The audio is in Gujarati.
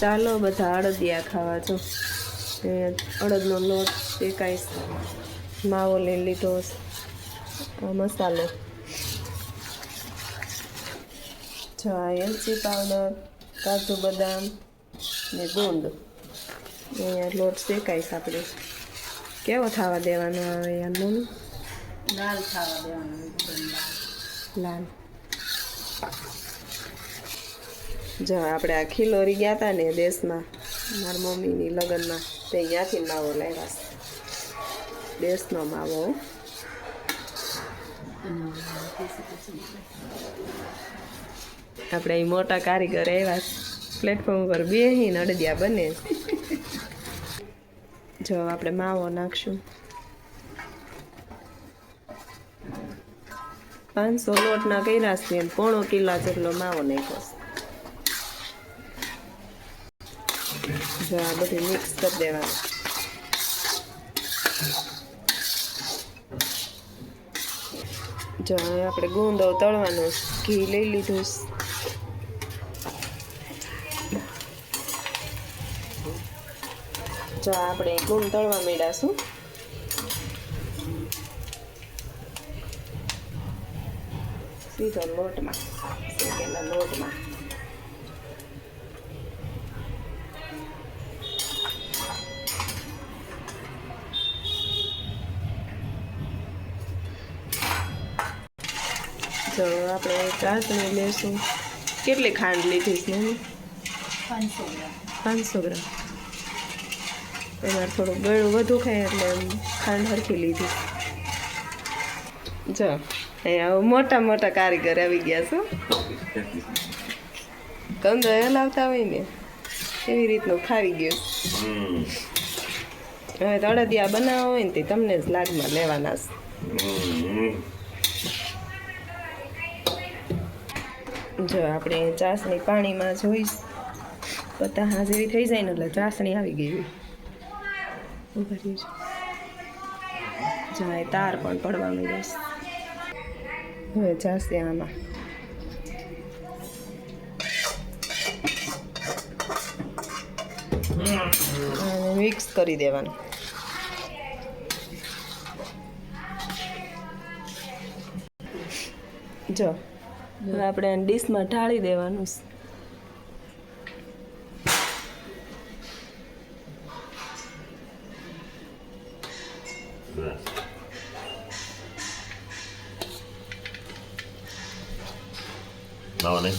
ચાલો બધા અડદિયા ખાવા છો એ અડદનો લોટ શેકાઈશ માવો લઈ લીધો મસાલો. જો આ એલચી પાવડર કાજુ બદામ ને ગુંદ. અહીંયા લોટ શેકાઈશ આપણે કેવો થવા દેવાનો આવે મમ્મી? લાલ ખાવા દેવાનું લાલ. જો આપણે આ ખીલોરી ગયા હતા ને દેશમાં, મારા મમ્મીની લગ્નમાં, તે અહીંયાથી માવો લાવ્યા છે દેશનો માવો. આપણે અહીં મોટા કારીગર આવ્યા પ્લેટફોર્મ ઉપર બેહીને અડદિયા બને. જો આપણે માવો નાખશું. પાંચસો લોટના કર્યા છે પોણો કિલો જેટલો માવો નાખ્યો છે. જો આ બધું મિક્સ કરી દેવાનું જો હવે આપણે ગુંદો તળવાનો. ઘી લઈ લીધું. જો, આપણે ગુંદ તળવા મેળાશું સીધો લોટમાં લોટમાં જો આપણે ચાસણી લેશું કેટલી ખાંડ લીધી છે મમ્મી પાંચસો ગ્રામ. પાંચસો ગ્રામ. એમાં થોડું ગળું વધુ ખાય એટલે એમ ખાંડ હરખી લીધી. જો અહીંયા મોટા મોટા કારીગર આવી ગયા છો. કંદો હલાવતા હોય ને એવી રીતનું ખાવી ગયું. હવે તળદિયા બનાવો હોય ને તે તમને જ લાગમાં લેવાના છે. જો આપણે ચાસણી પાણીમાં જોઈશ પતા જેવી થઈ જાય ને એટલે ચાસણી આવી ગઈ ઊભા જાય તાર પણ પડવા માંડ્યો હવે ચાસણી આમાં. મિક્સ કરી દેવાનું. જો. હવે આપણે આને ડીશમાં ઢાળી દેવાનું છે. No, નહીં